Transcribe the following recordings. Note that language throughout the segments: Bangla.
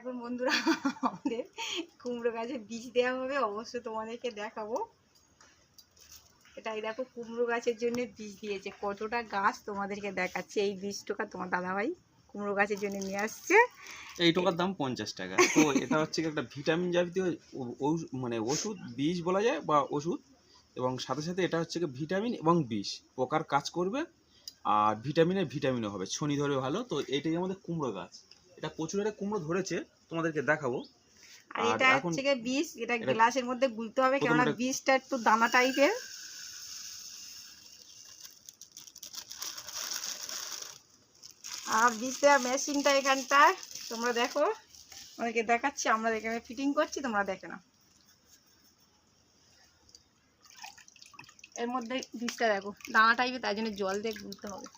এখন বন্ধুরা আমাদের কুমড়ো গাছে বীজ দেওয়া হবে, অবশ্যই তোমাদেরকে দেখাবো। এটাই দেখো, কুমড়ো গাছের জন্য বীজ দিয়েছে। কতটা গাছ তোমাদেরকে দেখাচ্ছে। এই বীজটা তোমার দাদাভাই কুমড়ো গাছের জন্য নিয়ে আসছে। এই টোকার দাম পঞ্চাশ টাকা। তো এটা হচ্ছে একটা ভিটামিন জাতীয় মানে ওষুধ, বীজ বলা যায় বা ওষুধ। এবং সাথে সাথে এটা হচ্ছে ভিটামিন এবং বিষ। পোকার কাজ করবে, আর ভিটামিনের ভিটামিনও হবে। ছনি ধরে ভালো। তো এটাই আমাদের কুমড়ো গাছ। এটা প্রচুর একটা কুমড়ো ধরেছে তোমাদেরকে দেখাবো। আর এটা এখন- হচ্ছে গিয়ে বীজ এটা গ্লাসের মধ্যে গুলতে হবে কেননা বীজটা একটু দানা টাইপের। আর বীজ দেওয়া মেশিনটা এখানটায় তোমরা দেখো অনেকে দেখাচ্ছি আমরা এখানে ফিটিং করছি তোমরা দেখে না এর মধ্যে বীজটা দেখো দানা টাইপের তাই জন্য জল দিয়ে গুলতে হবে।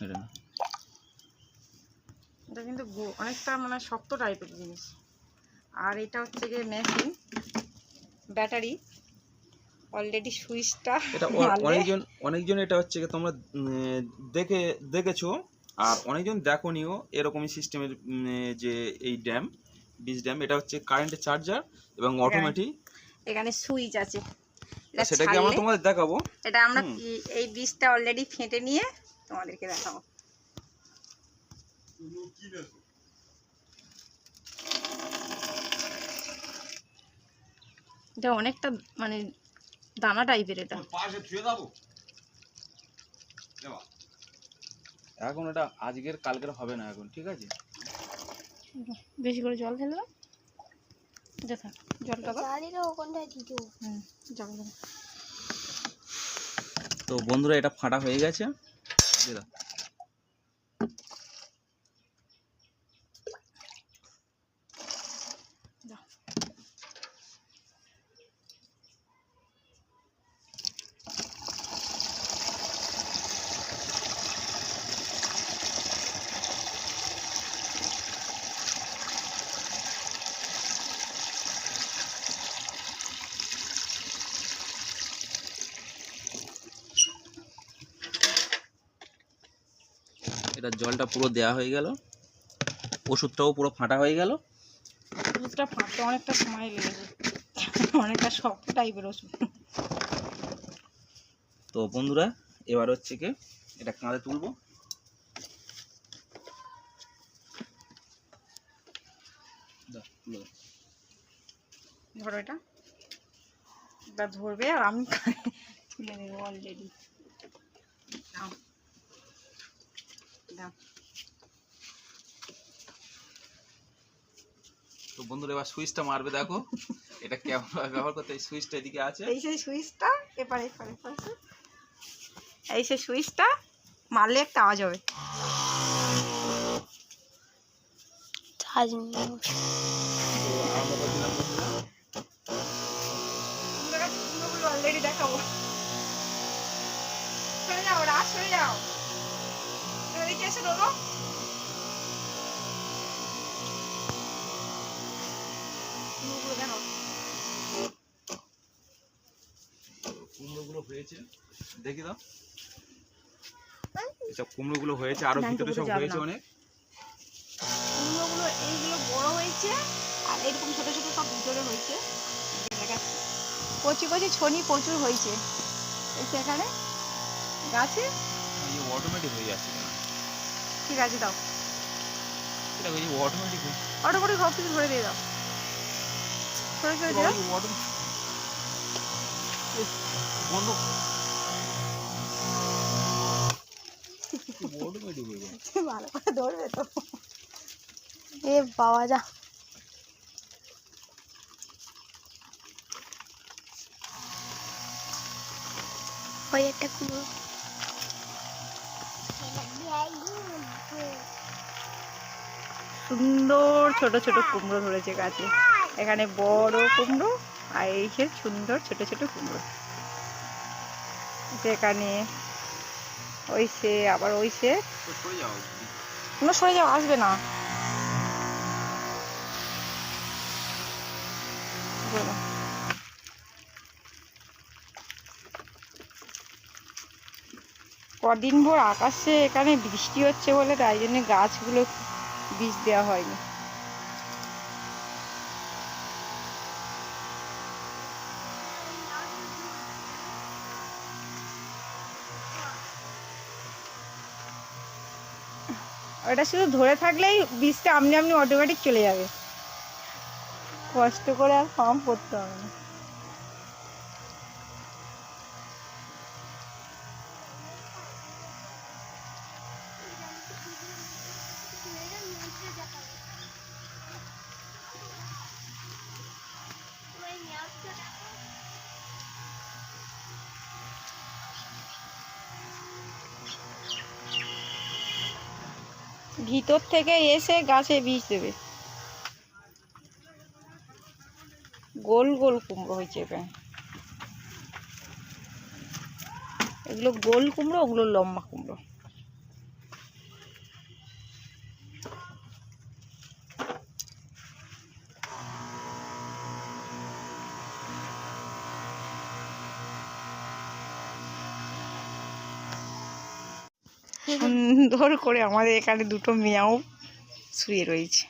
এটা না। এটা কিন্তু অনেকটা মানে শক্ত টাইপের জিনিস। আর এটা হচ্ছে গিয়ে মেশিন ব্যাটারি অলরেডি সুইচটা এটা অনেকজন অনেকজন এটা হচ্ছে তোমরা দেখে দেখেছ আর অনেকজন দেখোনিও এরকমই সিস্টেমের যে এই ড্যাম বীজ ড্যাম এটা হচ্ছে কারেন্টের চার্জার এবং অটোমেটিক এখানে সুইচ আছে। এটা সেটা কি আমরা তোমাদের দেখাবো। এটা আমরা এই- এই বীজটা অলরেডি ফেটে নিয়ে তোমাদেরকে দেখাবো। এটা অনেকটা মানে দানা টাইপের এটা। এখন এটা আজকের কালকের হবে না এখন ঠিক আছে? বেশি করে জল দেখা জলটা দাও। তো বন্ধুরা এটা ফাটা হয়ে গেছে। দিয়ে দাও। এটা জলটা পুরো দেয়া হয়ে গেল। ওষুধটাও পুরো ফাটা হয়ে গেল। ওষুধটা ফাটতে অনেকটা সময় লেগে লেগেছে অনেকটা শক্ত টাইপের ওষুধ। তো বন্ধুরা এবার হচ্ছে কি এটা কাঁধে তুলবো। ধরো এটা। এটা ধরবে আর আমি তুলে নেব অলরেডি দাও দাও তো বন্ধুরা এবার সুইচটা মারবে দেখো। এটা কেমন ভাবে ব্যবহার করতে এই সুইচটা এদিকে আছে। এই সেই সুইচটা এপারে এপারে এই সেই সুইচটা মারলে একটা আওয়াজ হবে। অলরেডি দেখাবো। সরে যাও রাত সরে যাও। এদিকে এসে দেবো দেখো কুমড়োগুলো হয়েছে। দেখি দাও। এসব কুমড়োগুলো হয়েছে আরও ভিতরে সব হয়েছে। অনেক। কুমড়োগুলো এইগুলো বড় হয়েছে আর এরকম ছোট ছোট সব ভিতরে হয়েছে। দেখাচ্ছি। কচি কচি ছনি প্রচুর হয়েছে। এখানে গাছে। অটোমেটিক হয়ে যাচ্ছে ঠিক আছে দাও। এটা অটোমেটিক সব কিছু দিয়ে দাও। সরে দিয়ে দাও বন্ধ। অটোমেটিক যায় ভালো করে ধরবে তো এ বাবা যা। ওই একটা কুমড়ো। সুন্দর ছোট ছোট কুমড়ো ধরেছে গাছে। এখানে বড় কুমড়ো আর এই সে সুন্দর ছোট ছোট কুমড়ো। যেখানে ওই সে আবার ওই সে না সরে যাও আসবে না। কদিন ভোর আকাশে এখানে বৃষ্টি হচ্ছে বলে তাই জন্য গাছগুলো বীজ দেওয়া হয়নি। ওটা শুধু ধরে থাকলেই বীজটা আপনি আপনি অটোমেটিক চলে যাবে। কষ্ট করে আর ফার্ম করতে হবে না। ভিতর থেকে এসে গাছে বীজ দেবে। গোল গোল কুমড়ো হয়েছে এখানে এগুলো গোল কুমড়ো, ওগুলো লম্বা কুমড়ো। সুন্দর করে আমাদের এখানে দুটো মেয়াও শুয়ে রয়েছে।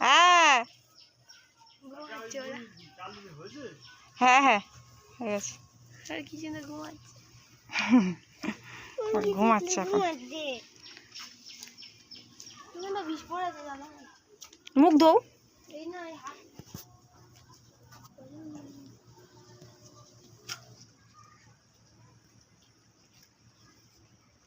হ্যাঁ। হ্যাঁ হ্যাঁ হয়ে গেছে। ঘুমাচ্ছে? এখন। মুখ ধোও